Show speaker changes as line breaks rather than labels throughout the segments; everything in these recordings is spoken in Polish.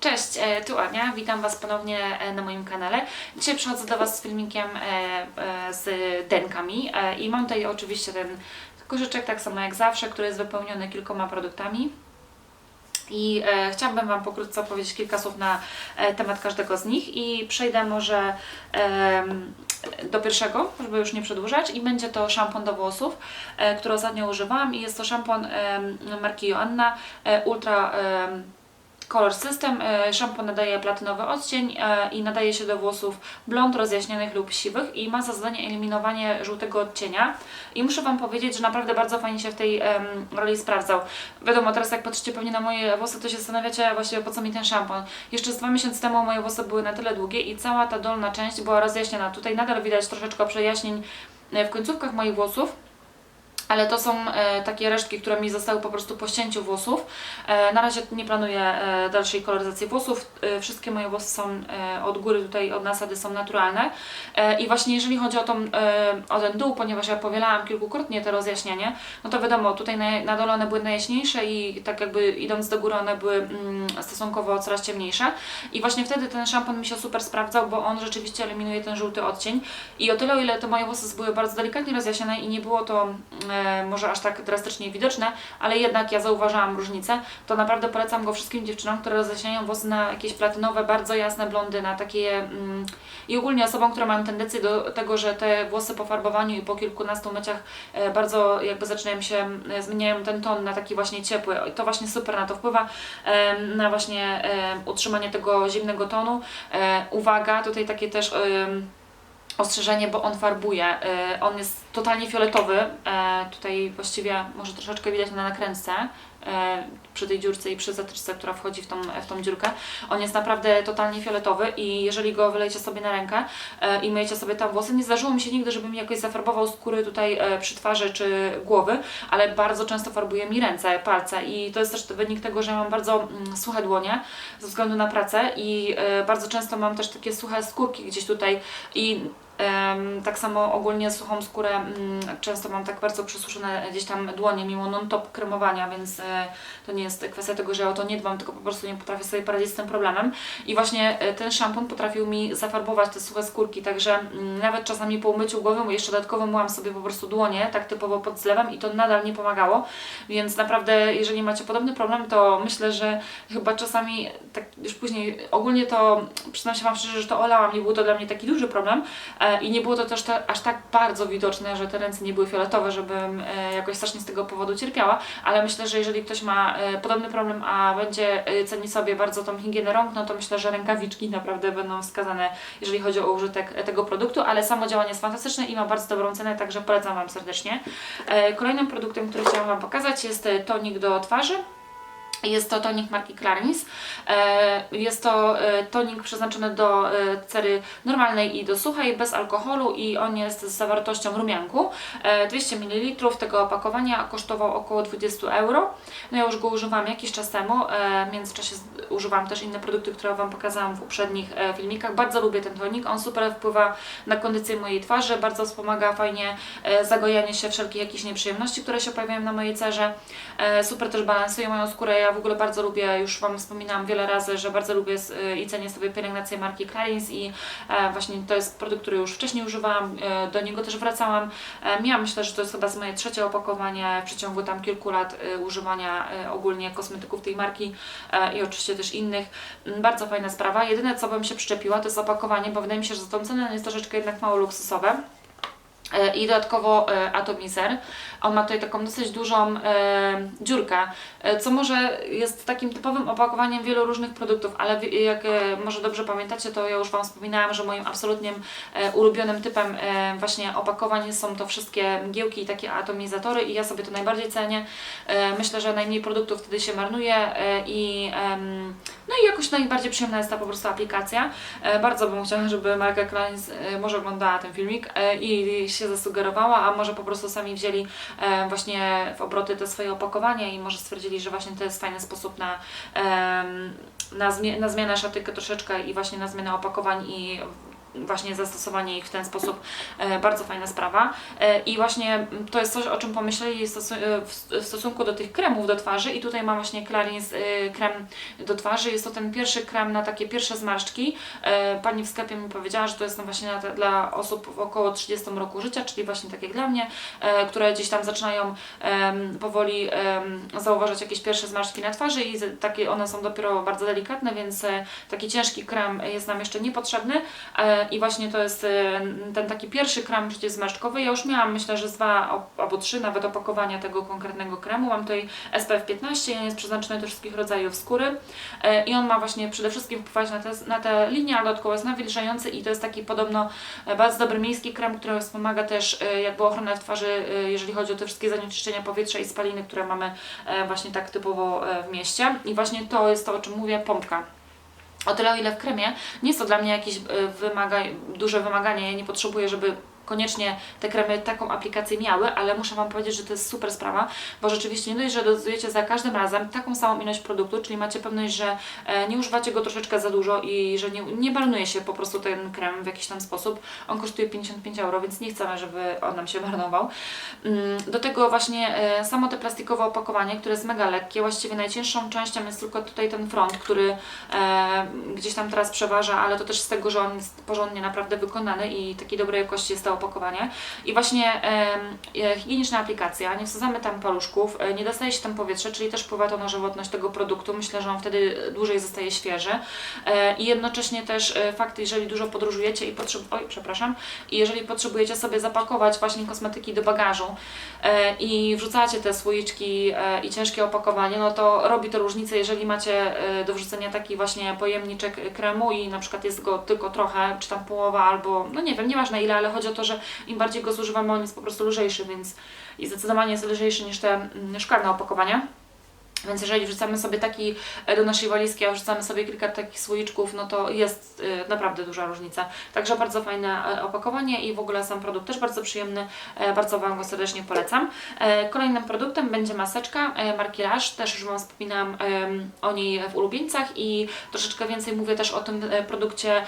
Cześć, e, tu Ania, witam Was ponownie e, na moim kanale. Dzisiaj przychodzę do Was z filmikiem e, e, z denkami e, i mam tutaj oczywiście ten koszyczek, tak samo jak zawsze, który jest wypełniony kilkoma produktami. I e, chciałabym Wam pokrótce opowiedzieć kilka słów na e, temat każdego z nich i przejdę może em, do pierwszego, żeby już nie przedłużać i będzie to szampon do włosów, e, który ostatnio używałam i jest to szampon em, marki Joanna e, Ultra em, Color System. E, Szampon nadaje platynowy odcień e, i nadaje się do włosów blond, rozjaśnionych lub siwych i ma za zadanie eliminowanie żółtego odcienia. I muszę Wam powiedzieć, że naprawdę bardzo fajnie się w tej roli sprawdzał. Wiadomo, teraz jak patrzycie pewnie na moje włosy, to się zastanawiacie właściwie po co mi ten szampon. Jeszcze z dwa miesiące temu moje włosy były na tyle długie i cała ta dolna część była rozjaśniona. Tutaj nadal widać troszeczkę przejaśnień e, w końcówkach moich włosów ale to są e, takie resztki, które mi zostały po prostu po ścięciu włosów. E, na razie nie planuję e, dalszej koloryzacji włosów. Wszystkie moje włosy są od góry tutaj, od nasady są naturalne. I właśnie jeżeli chodzi o, tą, o ten dół, ponieważ ja powielałam kilkukrotnie to rozjaśnienie, no to wiadomo, tutaj na, na dole one były najjaśniejsze i tak jakby idąc do góry one były mm, stosunkowo coraz ciemniejsze. I właśnie wtedy ten szampon mi się super sprawdzał, bo on rzeczywiście eliminuje ten żółty odcień. I o tyle, o ile te moje włosy były bardzo delikatnie rozjaśnione i nie było to może aż tak drastycznie widoczne, ale jednak ja zauważałam różnicę, to naprawdę polecam go wszystkim dziewczynom, które rozjaśniają włosy na jakieś platynowe, bardzo jasne blondy, na takie mm, i ogólnie osobom, które mają tendencję do tego, że te włosy po farbowaniu i po kilkunastu myciach e, bardzo jakby zaczynają się, e, zmieniają ten ton na taki właśnie ciepły. To właśnie super na to wpływa, e, na właśnie utrzymanie tego zimnego tonu. Uwaga, tutaj takie też ostrzeżenie, bo on farbuje. E, On jest totalnie fioletowy. E, Tutaj właściwie może troszeczkę widać na nakrętce e, przy tej dziurce i przy zatyczce, która wchodzi w tą, w tą dziurkę. On jest naprawdę totalnie fioletowy i jeżeli go wylejecie sobie na rękę i myjecie sobie tam włosy, nie zdarzyło mi się nigdy, żeby mi jakoś zafarbował skóry tutaj przy twarzy czy głowy, ale bardzo często farbuje mi ręce, palce i to jest też wynik tego, że mam bardzo mm, suche dłonie ze względu na pracę i bardzo często mam też takie suche skórki gdzieś tutaj i tak samo ogólnie suchą skórę mm, często mam tak bardzo przesuszone gdzieś tam dłonie mimo non-top kremowania, więc e, to nie jest kwestia tego, że o to nie dbam, tylko po prostu nie potrafię sobie poradzić z tym problemem. I właśnie e, ten szampon potrafił mi zafarbować te suche skórki, także mm, nawet czasami po umyciu głowy jeszcze dodatkowo myłam sobie po prostu dłonie, tak typowo pod zlewem i to nadal nie pomagało, więc naprawdę jeżeli macie podobny problem, to myślę, że chyba czasami tak już później, ogólnie to przyznam się Wam szczerze, że to olałam, nie był to dla mnie taki duży problem, E, i nie było to też aż tak bardzo widoczne, że te ręce nie były fioletowe, żebym e, jakoś strasznie z tego powodu cierpiała, ale myślę, że jeżeli ktoś ma e, podobny problem, a będzie e, cenić sobie bardzo tą higienę rąk, no to myślę, że rękawiczki naprawdę będą wskazane, jeżeli chodzi o użytek tego produktu, ale samo działanie jest fantastyczne i ma bardzo dobrą cenę, także polecam Wam serdecznie. Kolejnym produktem, który chciałam Wam pokazać jest tonik do twarzy. Jest to tonik marki Clarins. E, Jest to e, tonik przeznaczony do e, cery normalnej i do suchej, bez alkoholu i on jest z zawartością rumianku. E, 200 ml tego opakowania kosztował około 20 euro. No ja już go używam jakiś czas temu. W międzyczasie używam też inne produkty, które Wam pokazałam w poprzednich filmikach. Bardzo lubię ten tonik. On super wpływa na kondycję mojej twarzy, bardzo wspomaga fajnie e, zagojenie się wszelkich jakichś nieprzyjemności, które się pojawiają na mojej cerze. Super też balansuje moją skórę. Ja w ogóle bardzo lubię, już Wam wspominałam wiele razy, że bardzo lubię i cenię sobie pielęgnację marki Clarins i e, właśnie to jest produkt, który już wcześniej używałam, e, do niego też wracałam. E, Miałam, myślę, że to jest chyba z moje trzecie opakowanie w przeciągu tam kilku lat e, używania e, ogólnie kosmetyków tej marki e, i oczywiście też innych. Mm, Bardzo fajna sprawa. Jedyne co bym się przyczepiła to jest opakowanie, bo wydaje mi się, że za tą cenę jest troszeczkę jednak mało luksusowe. E, I dodatkowo e, atomizer. On ma tutaj taką dosyć dużą e, dziurkę, co może jest takim typowym opakowaniem wielu różnych produktów, ale jak może dobrze pamiętacie, to ja już Wam wspominałam, że moim absolutnie ulubionym typem właśnie opakowań są to wszystkie mgiełki i takie atomizatory i ja sobie to najbardziej cenię. Myślę, że najmniej produktów wtedy się marnuje i no i jakoś najbardziej przyjemna jest ta po prostu aplikacja. Bardzo bym chciała, żeby marka Kleins e, może oglądała ten filmik i się zasugerowała, a może po prostu sami wzięli e, właśnie w obroty te swoje opakowania i może stwierdzili, że właśnie to jest fajny sposób na, na, zmianę szatykę troszeczkę i właśnie na zmianę opakowań i właśnie zastosowanie ich w ten sposób e, bardzo fajna sprawa. E, I właśnie to jest coś, o czym pomyśleli e, w w stosunku do tych kremów do twarzy. I tutaj mam właśnie Clarins e, krem do twarzy. Jest to ten pierwszy krem na takie pierwsze zmarszczki. E, Pani w sklepie mi powiedziała, że to jest no właśnie dla osób około 30 roku życia, czyli właśnie tak jak dla mnie, e, które gdzieś tam zaczynają powoli zauważać jakieś pierwsze zmarszczki na twarzy i takie one są dopiero bardzo delikatne, więc e, taki ciężki krem jest nam jeszcze niepotrzebny e, i właśnie to jest e, ten taki pierwszy krem przeciwzmarszczkowy. Ja już miałam myślę, że dwa albo trzy nawet opakowania tego konkretnego kremu. Mam tutaj SPF 15, on jest przeznaczony do wszystkich rodzajów skóry e, i on ma właśnie przede wszystkim wpływać na te, na te linie, a dodatkowo jest nawilżający i to jest taki podobno e, bardzo dobry miejski krem, który wspomaga też e, jakby ochronę twarzy, jeżeli chodzi o te wszystkie zanieczyszczenia powietrza i spaliny, które mamy właśnie tak typowo w mieście. I właśnie to jest to, o czym mówię, pompka. O tyle, o ile w kremie nie jest to dla mnie jakieś e, wymaga, duże wymaganie, ja nie potrzebuję, żeby koniecznie te kremy taką aplikację miały, ale muszę Wam powiedzieć, że to jest super sprawa, bo rzeczywiście nie dość, że dozujecie za każdym razem taką samą ilość produktu, czyli macie pewność, że e, nie używacie go troszeczkę za dużo i że nie, nie marnuje się po prostu ten krem w jakiś tam sposób. On kosztuje 55 euro, więc nie chcemy, żeby on nam się marnował. Mm, Do tego właśnie e, samo te plastikowe opakowanie, które jest mega lekkie, właściwie najcięższą częścią jest tylko tutaj ten front, który e, gdzieś tam teraz przeważa, ale to też z tego, że on jest porządnie naprawdę wykonany i takiej dobrej jakości jest to opakowanie. I właśnie e, higieniczna aplikacja, nie wsadzamy tam paluszków, e, nie dostaje się tam powietrze, czyli też wpływa to na żywotność tego produktu. Myślę, że on wtedy dłużej zostaje świeży. E, I jednocześnie też e, fakt, jeżeli dużo podróżujecie i potrzeb... Oj, przepraszam. I jeżeli potrzebujecie sobie zapakować właśnie kosmetyki do bagażu e, i wrzucacie te słoiczki e, i ciężkie opakowanie, no to robi to różnicę, jeżeli macie e, do wrzucenia taki właśnie pojemniczek kremu i na przykład jest go tylko trochę, czy tam połowa albo, no nie wiem, nieważne ile, ale chodzi o to, że im bardziej go zużywamy, on jest po prostu lżejszy, więc i zdecydowanie jest lżejszy niż te mm, szklane opakowania. Więc jeżeli wrzucamy sobie taki e, do naszej walizki, a wrzucamy sobie kilka takich słoiczków, no to jest e, naprawdę duża różnica. Także bardzo fajne e, opakowanie i w ogóle sam produkt też bardzo przyjemny. Bardzo Wam go serdecznie polecam. Kolejnym produktem będzie maseczka marki Lush. Też już Wam wspominałam o niej w ulubieńcach i troszeczkę więcej mówię też o tym produkcie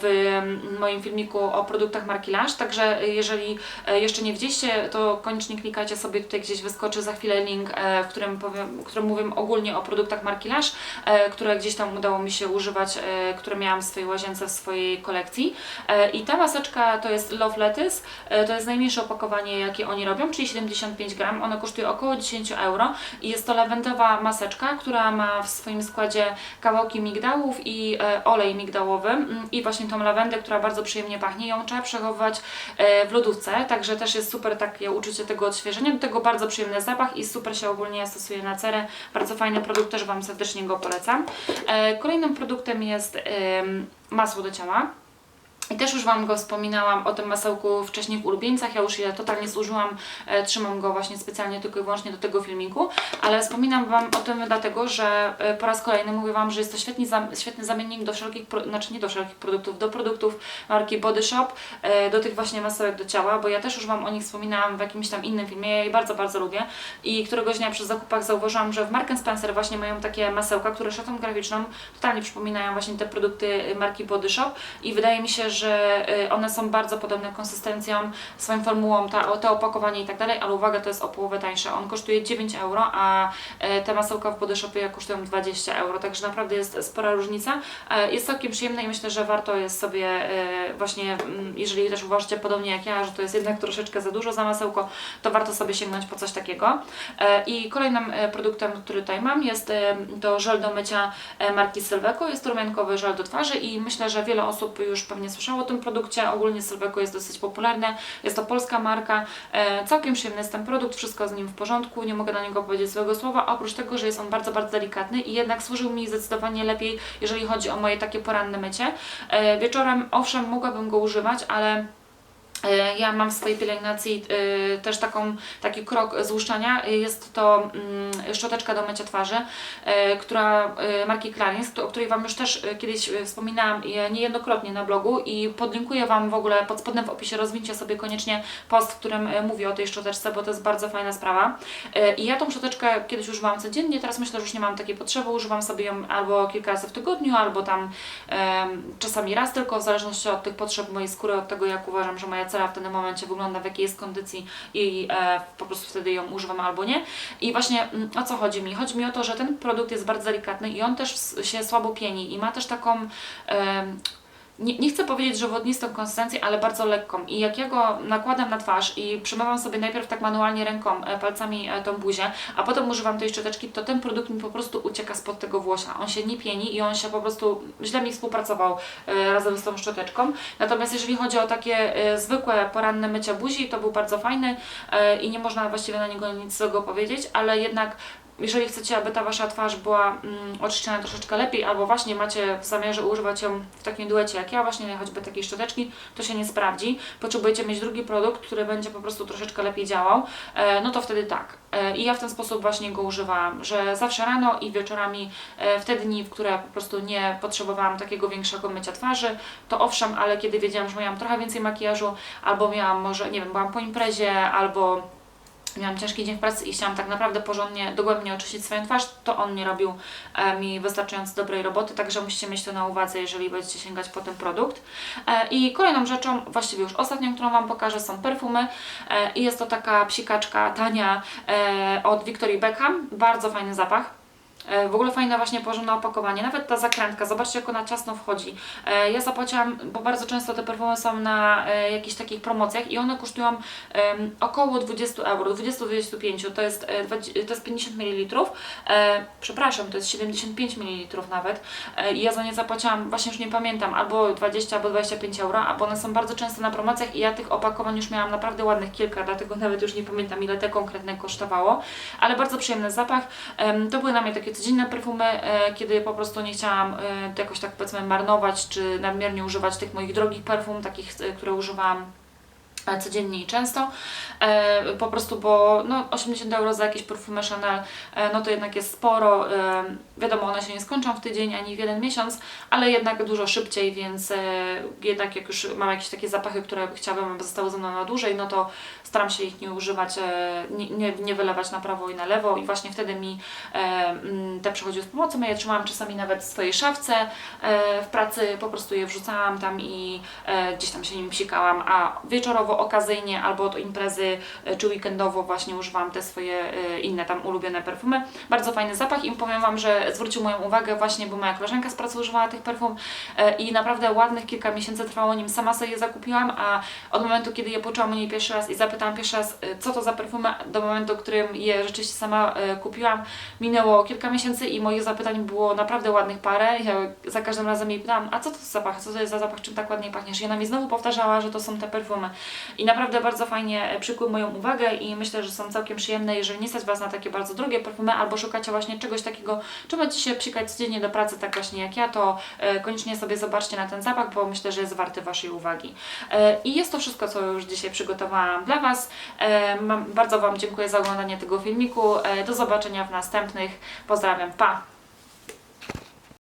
w moim filmiku o produktach marki Lush. Także jeżeli jeszcze nie widzieliście, to koniecznie klikajcie sobie tutaj gdzieś wyskoczy za chwilę link, w którym powiem, w którym mówię ogólnie o produktach marki Lush, e, które gdzieś tam udało mi się używać, e, które miałam w swojej łazience, w swojej kolekcji. E, I ta maseczka to jest Love Lettuce, to jest najmniejsze opakowanie, jakie oni robią, czyli 75 gram. Ono kosztuje około 10 euro i jest to lawendowa maseczka, która ma w swoim składzie kawałki migdałów i olej migdałowy mm, i właśnie tą lawendę, która bardzo przyjemnie pachnie. Ją trzeba przechowywać w lodówce, także też jest super takie uczucie tego odświeżenia. Do tego bardzo przyjemny zapach i super się ogólnie stosuje na cerę. Bardzo fajny produkt, też Wam serdecznie go polecam. E, Kolejnym produktem jest masło do ciała. I też już Wam go wspominałam o tym masełku wcześniej w ulubieńcach. Ja już je totalnie zużyłam, e, trzymam go właśnie specjalnie tylko i wyłącznie do tego filmiku, ale wspominam Wam o tym dlatego, że e, po raz kolejny mówię Wam, że jest to świetny, świetny zamiennik do wszelkich, znaczy nie do wszelkich produktów, do produktów marki Body Shop, e, do tych właśnie masełek do ciała, bo ja też już Wam o nich wspominałam w jakimś tam innym filmie, ja je bardzo, bardzo lubię. I któregoś dnia przy zakupach zauważyłam, że w Mark Spencer właśnie mają takie masełka, które szatą graficzną totalnie przypominają właśnie te produkty marki Body Shop. I wydaje mi się, że y, one są bardzo podobne konsystencją, swoją formułą, ta, o- te opakowanie i tak dalej, ale uwaga, to jest o połowę tańsze. On kosztuje 9 euro, a y, te masełka w Body Shopie kosztują 20 euro, także naprawdę jest spora różnica. E, Jest całkiem przyjemne i myślę, że warto jest sobie y, właśnie, mm, jeżeli też uważacie podobnie jak ja, że to jest jednak troszeczkę za dużo za masełko, to warto sobie sięgnąć po coś takiego. E, I kolejnym e, produktem, który tutaj mam jest to żel do mycia marki Sylveco. Jest to rumiankowy żel do twarzy i myślę, że wiele osób już pewnie słyszało o tym produkcie. Ogólnie Sylveco jest dosyć popularne. Jest to polska marka. E, Całkiem przyjemny jest ten produkt, wszystko z nim w porządku. Nie mogę na niego powiedzieć złego słowa, oprócz tego, że jest on bardzo, bardzo delikatny i jednak służył mi zdecydowanie lepiej, jeżeli chodzi o moje takie poranne mycie. E, Wieczorem owszem mogłabym go używać, ale Ja mam w swojej pielęgnacji e, też taką, taki krok złuszczania. E, Jest to mm, szczoteczka do mycia twarzy, e, która e, marki Clarins, o której Wam już też e, kiedyś e, wspominałam e, niejednokrotnie na blogu i podlinkuję Wam w ogóle pod spodem w opisie, rozwincie sobie koniecznie post, w którym e, mówię o tej szczoteczce, bo to jest bardzo fajna sprawa. E, I ja tą szczoteczkę kiedyś używałam codziennie, teraz myślę, że już nie mam takiej potrzeby, używam sobie ją albo kilka razy w tygodniu, albo tam czasami raz tylko, w zależności od tych potrzeb mojej skóry, od tego jak uważam, że moja cera w danym momencie wygląda, w jakiej jest kondycji i e, po prostu wtedy ją używam albo nie. I właśnie mm, o co chodzi mi? Chodzi mi o to, że ten produkt jest bardzo delikatny i on też się słabo pieni i ma też taką em, nie, nie chcę powiedzieć, że wodnistą konsystencję, ale bardzo lekką. I jak ja go nakładam na twarz i przemywam sobie najpierw tak manualnie ręką, e, palcami e, tą buzię, a potem używam tej szczoteczki, to ten produkt mi po prostu ucieka spod tego włosia. On się nie pieni i on się po prostu źle mi współpracował e, razem z tą szczoteczką. Natomiast jeżeli chodzi o takie zwykłe poranne mycie buzi, to był bardzo fajny i nie można właściwie na niego nic złego powiedzieć, ale jednak jeżeli chcecie, aby ta Wasza twarz była mm, oczyszczona troszeczkę lepiej, albo właśnie macie w zamiarze używać ją w takim duecie jak ja, właśnie choćby takiej szczoteczki, to się nie sprawdzi. Potrzebujecie mieć drugi produkt, który będzie po prostu troszeczkę lepiej działał, e, no to wtedy tak. E, I ja w ten sposób właśnie go używałam, że zawsze rano i wieczorami, e, w te dni, w które po prostu nie potrzebowałam takiego większego mycia twarzy, to owszem, ale kiedy wiedziałam, że miałam trochę więcej makijażu, albo miałam może, nie wiem, byłam po imprezie, albo miałam ciężki dzień w pracy i chciałam tak naprawdę porządnie, dogłębnie oczyścić swoją twarz, to on nie robił e, mi wystarczająco dobrej roboty, także musicie mieć to na uwadze, jeżeli będziecie sięgać po ten produkt. E, I kolejną rzeczą, właściwie już ostatnią, którą Wam pokażę, są perfumy e, i jest to taka psikaczka tania od Victoria Beckham, bardzo fajny zapach. E, W ogóle fajne właśnie porządne opakowanie, nawet ta zakrętka, zobaczcie jak ona ciasno wchodzi. E, Ja zapłaciłam, bo bardzo często te perfumy są na e, jakichś takich promocjach i one kosztują około 20 euro, 20-25, to jest, to jest 50 ml, przepraszam, to jest 75 ml nawet i ja za nie zapłaciłam, właśnie już nie pamiętam, albo 20, albo 25 euro, a bo one są bardzo często na promocjach i ja tych opakowań już miałam naprawdę ładnych kilka, dlatego nawet już nie pamiętam ile te konkretne kosztowało, ale bardzo przyjemny zapach. To były na mnie takie codzienne perfumy, e, kiedy po prostu nie chciałam e, jakoś tak powiedzmy marnować, czy nadmiernie używać tych moich drogich perfum, takich, e, które używałam e, codziennie i często. E, po prostu, bo no, 80 euro za jakieś perfumy Chanel, e, no to jednak jest sporo. E, wiadomo, one się nie skończą w tydzień ani w jeden miesiąc, ale jednak dużo szybciej, więc jednak jak już mam jakieś takie zapachy, które chciałabym, aby zostały ze mną na dłużej, no to staram się ich nie używać, nie, nie, nie wylewać na prawo i na lewo i właśnie wtedy mi mm, te przychodziły z pomocą. Ja je trzymałam czasami nawet w swojej szafce w pracy, po prostu je wrzucałam tam i gdzieś tam się nim psikałam, a wieczorowo, okazyjnie albo do imprezy e, czy weekendowo właśnie używam te swoje e, inne tam ulubione perfumy. Bardzo fajny zapach i powiem Wam, że zwrócił moją uwagę właśnie, bo moja koleżanka z pracy używała tych perfum e, i naprawdę ładnych kilka miesięcy trwało, nim sama sobie je zakupiłam, a od momentu, kiedy je poczułam u niej pierwszy raz i zapytałam pierwszy raz, co to za perfumy, do momentu, w którym je rzeczywiście sama kupiłam, minęło kilka miesięcy i moich zapytań było naprawdę ładnych parę. Ja za każdym razem jej pytałam, a co to za zapach, co to jest za zapach, czym tak ładnie pachniesz? I ona mi znowu powtarzała, że to są te perfumy. I naprawdę bardzo fajnie e, przykuły moją uwagę i myślę, że są całkiem przyjemne, jeżeli nie stać Was na takie bardzo drogie perfumy, albo szukacie właśnie czegoś takiego, czym będziecie się psikać codziennie do pracy, tak właśnie jak ja, to e, koniecznie sobie zobaczcie na ten zapach, bo myślę, że jest warty Waszej uwagi. E, I jest to wszystko, co już dzisiaj przygotowałam dla Was. Bardzo Wam dziękuję za oglądanie tego filmiku. Do zobaczenia w następnych. Pozdrawiam, pa!